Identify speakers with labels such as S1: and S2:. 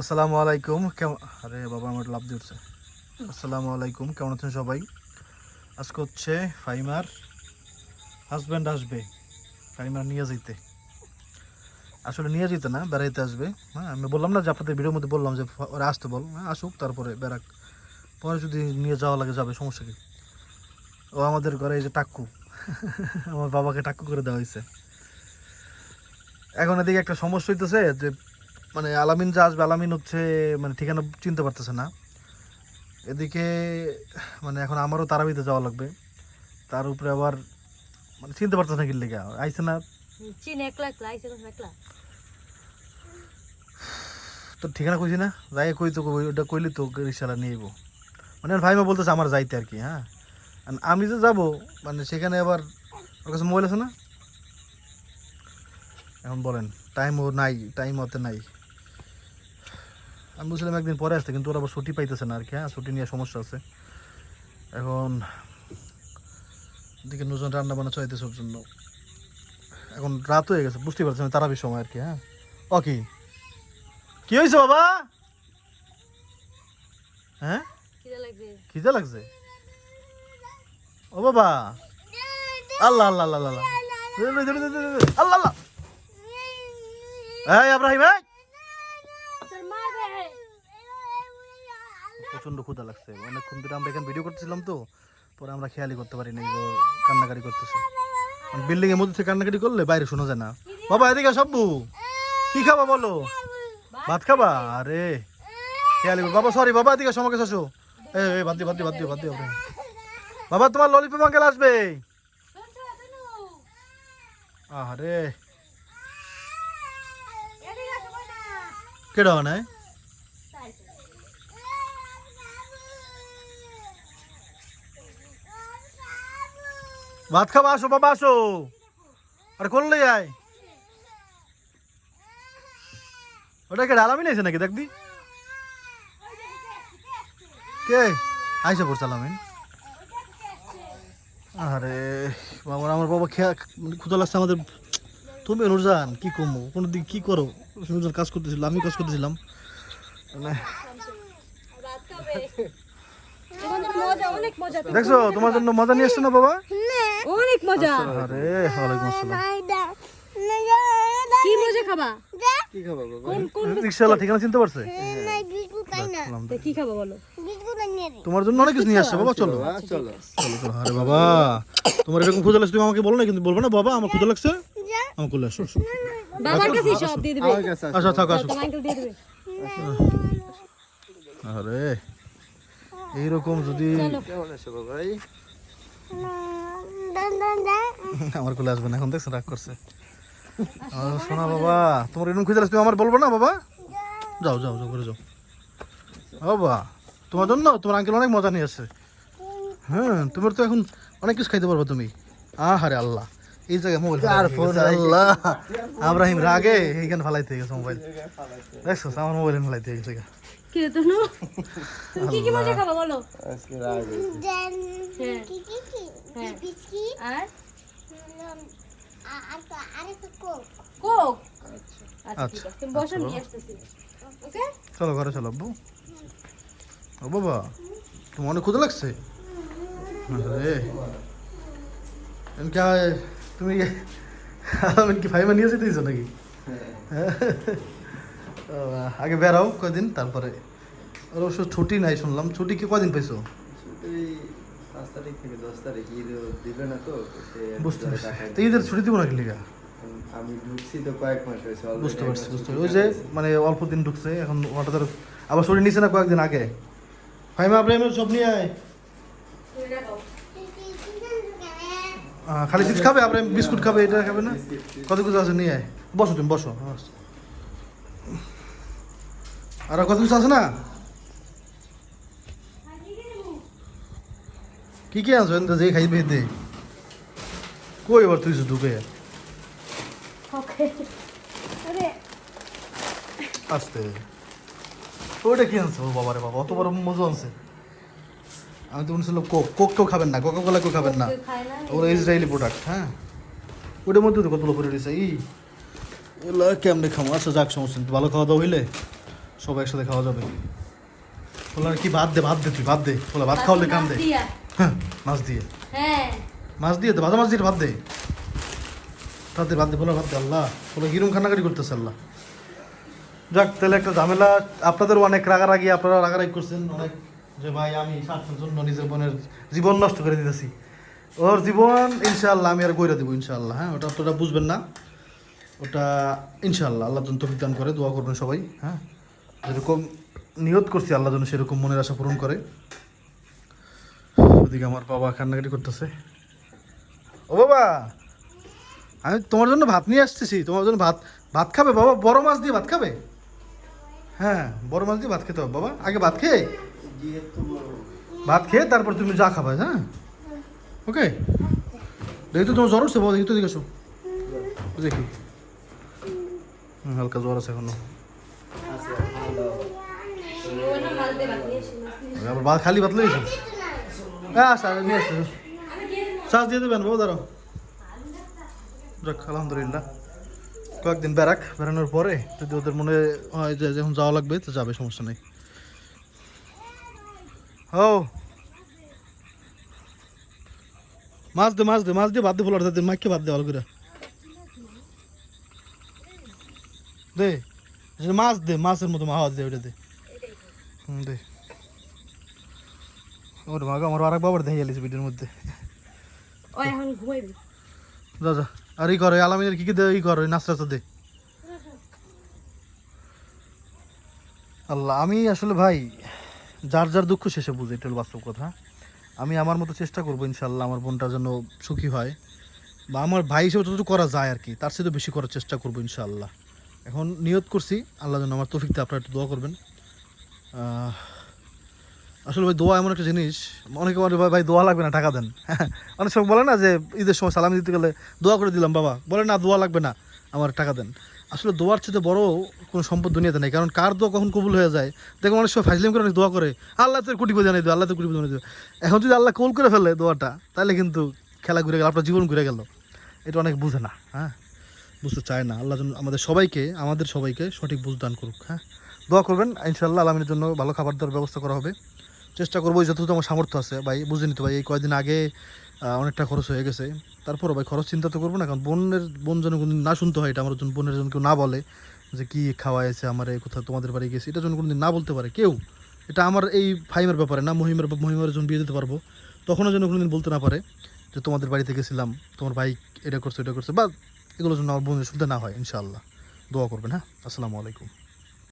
S1: আসসালামু আলাইকুম। কেমন আরে বাবা, আমার লাভ দিচ্ছে আসসালামু আলাইকুম, কেমন আছেন সবাই? আজকে হচ্ছে ফাইমার হাজব্যান্ড আসবে। ফাইমার নিয়ে যেতে আসলে নিয়ে যেতে না, বেড়াইতে আসবে। হ্যাঁ আমি বললাম না যে আপনাদের ভিডিওর মধ্যে বললাম যে ওরা আসতে বল। হ্যাঁ আসুক, তারপরে বেড়াক। পরে যদি নিয়ে যাওয়া লাগে যাবে, সমস্যা কি? ও আমাদের ঘরে এই যে টাক্কু। আমার বাবাকে টাক্কু করে দেওয়া হয়েছে। এখন এদিকে একটা সমস্যা হইতেছে যে মানে আলামিন যে আসবে আলামিন হচ্ছে মানে ঠিকানা চিনতে পারতেছে না। এদিকে মানে এখন আমারও তারাবিতে যাওয়া লাগবে। তার উপরে আবার মানে চিনতে পারতেছে না কি লেগে আইসে না?
S2: চীন একলা একলা আইসে একলা?
S1: তো ঠিকানা কইছি না? যাই কই তো ওটা কইলি তো রিক্সাটা নিয়ে যাব মানে আমার ভাইমা বলতেছে আমার যাইতে আর কি হ্যাঁ? আমি যে যাব মানে সেখানে আবার ওর কাছে মোবাইল আছে না? এখন বলেন টাইমও নাই টাইম ওতে নাই। আমি বুঝলাম একদিন পরে আসতে কিন্তু ওরা আবার ছুটি পাইতেছে না আর কি হ্যাঁ? ছুটি নিয়ে সমস্যা আছে। এখন দিকে নজন রান্না বান্না চাইতেছে ওর জন্য। এখন রাত হয়ে গেছে বুঝতে পারছেন তারাবির সময় আর কি হ্যাঁ? ও কি? কি হয়েছে বাবা? হ্যাঁ?
S2: লাগবে
S1: খিদে লাগছে? ও বাবা! আল্লাহ আল্লাহ আল্লাহ আল্লাহ দে। আল্লাহ আল্লাহ। এই আব্রাহিম এই! প্রচণ্ড ক্ষুধা লাগছে। অনেকক্ষণ ধরে আমরা এখানে ভিডিও করতেছিলাম তো পরে আমরা খেয়ালই করতে পারি না কান্নাকাটি করতেছে। বিল্ডিং এর মধ্যে কান্নাকাটি করলে বাইরে শোনা যায় না। বাবা এদিকে সব্বু। কি খাবা বলো? ভাত খাবা? আরে খেয়ালি। বাবা সরি বাবা এদিকে আসো। এই এই, বাদ দিও বাদ দিও বাদ দিও বাদ বাবা তোমার ললিপপ আঙ্কেল আসবে। আরে কেডা মানে ভাত খাবা আসো বাবা আসো। আরে করলে আয় ওটা কে ডালামি নাইছে নাকি দেখবি? কে? আইসা পড়ছে আলামিন। আরে বাবা আমার বাবা খেয়া ক্ষুদা লাগছে আমাদের। তুমি নুরজান কি কমো? কোনো দিক কি করো? নুরজান কাজ করতেছিল আমি কাজ করতেছিলাম। মানে দেখছ তোমার জন্য মজা নিয়ে এসছো না বাবা?
S2: অনেক মজা।
S1: আরে ওয়ালাইকুম আসসালাম।
S2: কি মজা খাবা?
S3: কি খাবা বাবা
S2: কোন কোন
S1: রিক্সাওয়ালা ঠিকানা চিনতে পারছে?
S2: কি খাবা বলো?
S1: তোমার জন্য অনেক কিছু নিয়ে আসছে বাবা চলো।
S3: চলো
S1: চলো চলো আরে বাবা তোমার এরকম ক্ষুদা লাগছে তুমি আমাকে বলো না কিন্তু বলব না বাবা আমার লাগছে? আমার কোলে আসো আসো।
S2: বাবার কাছে সব দিয়ে দিবে।
S3: আমার কাছে আসো।
S1: আসো থাকো আসো।
S2: দিয়ে দিবে।
S1: আরে এইরকম যদি
S3: কেমন আছো বাবা এই?
S1: আমার কোলে আসবে না এখন দেখছ রাগ করছে। আর শোনা বাবা তোমার এরকম খুঁজে তুমি আমার বলব না বাবা? যাও যাও যাও করে যাও। বাবা তোমার জন্য তোমার আঙ্কেল অনেক মজা নিয়ে আসছে। হ্যাঁ তোমার তো এখন অনেক কিছু খাইতে পারবে তুমি। আহারে আল্লাহ এই জায়গায় মোবাইল আর ফোন আল্লাহ আব্রাহিম রাগে এইখানে ফালাইতে গেছে মোবাইল দেখছ আমার মোবাইল ফালাইতে গেছে গা।
S2: কি রে তুমি তুমি কি কি মজা খাবা বলো?
S3: আজকে রাগ হয়েছে।
S2: হ্যাঁ। হ্যাঁ। আর? কোক। আচ্ছা ঠিক তুমি বসো নিয়ে আসতেছি। ওকে?
S1: চলো ঘরে চলো আব্বু। ও বাবা তোমার অনেক ক্ষুদা লাগছে? আরে আ- তুমি আমি কি ফাইমা নিয়ে যেতেছ নাকি? ও, আগে বেরাও কয়দিন তারপরে। ওর অবশ্য ছুটি নাই শুনলাম। ছুটি কি কয়দিন পাইছো? বুঝতে পারছি। ঈদের ছুটি দিব নাকি লিগা?
S3: আমি ঢুকছি তো কয়েক মাস হয়েছে
S1: বুঝতে পারছি বুঝতে পারছি। ওই যে মানে অল্প দিন ঢুকছে এখন হঠাৎ আবার ছুটি নিছে না কয়েকদিন আগে? ফাইমা সব নিয়ে আয়। খালি চিপস খাবে আপনার বিস্কুট খাবে এটা খাবে না? কত কিছু আছে? নিয়ে আয়। বসো তুমি বস। আর কত কিছু আছে না? কি কি আনছো? এনতে যে খাইবে দে কই এবার তুই ঢুকে আসতে। ওইটা কি আনছো? বাবারে বাবা অত বড় মজু আনছে। আমি তো বলছিলাম কোক কোক কেউ খাবেন না। কোকা কোলা কেউ খাবেন না ওরা ইসরায়েলি প্রোডাক্ট হ্যাঁ? ওটার মধ্যে তো কতগুলো করে দিছে এই এগুলো কেমনে খামো? আচ্ছা যাক সমস্যা ভালো খাওয়া দাওয়া হইলে। সবাই একসাথে খাওয়া যাবে। বললাম কি ভাত দে ভাত দে তুই ভাত দে। বলে ভাত খাওয়ালে কাম দে। হ্যাঁ মাছ দিয়ে।
S2: হ্যাঁ।
S1: মাছ দিয়ে তো ভাজা মাছ দিয়ে ভাত দে। তাতে ভাত দে বলে ভাত দে আল্লাহ। বলে হিরুম খান্নাকারি করতেছে আল্লাহ। যাক তাহলে একটা ঝামেলা। আপনাদের অনেক রাগারাগি আপনারা রাগারাগি করছেন। অনেক যে ভাই আমি স্বার্থের জন্য নিজের বোনের জীবন নষ্ট করে দিতেছি। ওর জীবন ইনশাআল্লাহ আমি আর গইরা দেবো ইনশাআল্লাহ হ্যাঁ? ওটা আপনারা বুঝবেন না। ওটা ইনশাআল্লাহ আল্লাহ তফিক দান করে দোয়া করবেন সবাই হ্যাঁ? যেরকম নিয়ত করছি, আল্লাহ যেন সেরকম মনের আশা পূরণ করে। ওদিকে আমার বাবা কান্নাকাটি করতেছে। ও বাবা, আমি তোমার জন্য ভাত নিয়ে আসতেছি। তোমার জন্য ভাত ভাত খাবে? বাবা, বড় মাছ দিয়ে ভাত খাবে? হ্যাঁ বড় মাছ দিয়ে ভাত খেতে হবে। বাবা, আগে ভাত খেয়ে? ভাত খেয়ে তারপর তুমি যা খাবে হ্যাঁ? ওকে? দেখি তো তোমার জ্বর উঠছে বাবা, দেখি তো দেখে আসো দেখি। হালকা জ্বর আছে
S2: এখনও। দিয়ে ভাত
S1: খালি ভাত লেগেছে হ্যাঁ স্যার নিয়ে আসছে। শ্বাস দিয়ে দেবেন দাঁড়াও। যাক, আলহামদুলিল্লাহ। কয়েকদিন বেড়াক বেড়ানোর পরে যদি ওদের মনে হয় যে যখন যাওয়া লাগবে, তো যাবে, সমস্যা নেই। ও। মাছ দে মাছ দে, মাছ দিয়ে ভাত দিয়ে ফলার দে, মাইকে ভাত দে, ভালো করে। দে। মাছ দে মাছের মতো আওয়াজ দে ওটা দে হুম দে ওর মাগো আমার আরেক বাবার দেখে গেলিস ভিডিওর মধ্যে
S2: ও এখন ঘুমাইবি
S1: যা যা আর ই কর আলামিনের কি কি দে ই কর নাস্তা দে আল্লাহ আমি আসলে ভাই যার যার দুঃখ শেষে বুঝে এটা বাস্তব কথা আমি আমার মতো চেষ্টা করব ইনশাল্লাহ আমার বোনটার জন্য সুখী হয় বা আমার ভাই হিসেবে যতটুকু করা যায় আর কি তার সাথে বেশি করার চেষ্টা করব ইনশাআল্লাহ এখন নিয়ত করছি, আল্লাহ আমার তৌফিকতে আপনারা একটু দোয়া করবেন। আসলে ভাই, দোয়া এমন একটা জিনিস, অনেকে বলে, ভাই ভাই, দোয়া লাগবে না, টাকা দেন। হ্যাঁ অনেক সময় বলে না যে, ঈদের সময় সালাম দিতে গেলে দোয়া করে দিলাম, বাবা। বলে না, দোয়া লাগবে না, আমার টাকা দেন। আসলে দোয়ার চেয়ে বড় কোনো সম্পদ দুনিয়াতে নেই, কারণ কার দোয়া কখন কবুল হয়ে যায়? দেখো অনেক সময় ফাইজলিম করে অনেক দোয়া করে, আল্লাহ তোর কোটি কোটি জানিয়ে দেবে আল্লাহ তোর কোটি দেবে এখন যদি আল্লাহ কবুল করে ফেলে দোয়াটা, তাহলে কিন্তু খেলা ঘুরে গেল, আপনার জীবন ঘুরে গেল। এটা অনেক বুঝে না হ্যাঁ? বুঝতে চায় না। আল্লাহ আমাদের সবাইকে আমাদের সবাইকে সঠিক বুঝ দান করুক হ্যাঁ? দোয়া করবেন ইনশাল্লাহ আলমিনের জন্য ভালো খাবার দাবার ব্যবস্থা করা হবে। চেষ্টা করব যতটুকু আমার সামর্থ্য আছে। ভাই, বুঝে নিতে ভাই, এই কয়দিন আগে অনেকটা খরচ হয়ে গেছে। তারপরও ভাই, খরচ চিন্তা তো করব না, কারণ বোনের, বোন যেন কোনদিন না শুনতে হয়, এটা আমার জন্য, বোনের জন্য কেউ না বলে যে কি খাওয়াইছে, আমার এই কোথাও তোমাদের বাড়ি গেছে, এটা জন্য কোনোদিন না বলতে পারে কেউ। এটা আমার এই ফাইমের ব্যাপারে না, মহিমের মহিমের জন্য বিয়ে দিতে পারব। তখনও যেন কোনোদিন বলতে না পারে যে তোমাদের বাড়িতে গেছিলাম, তোমার ভাই এটা করছে এটা করছে, বা এগুলোর যেন আমার বন্ধু শুনতে না হয় ইনশাআল্লাহ। দোয়া করবেন হ্যাঁ? আসসালামু আলাইকুম।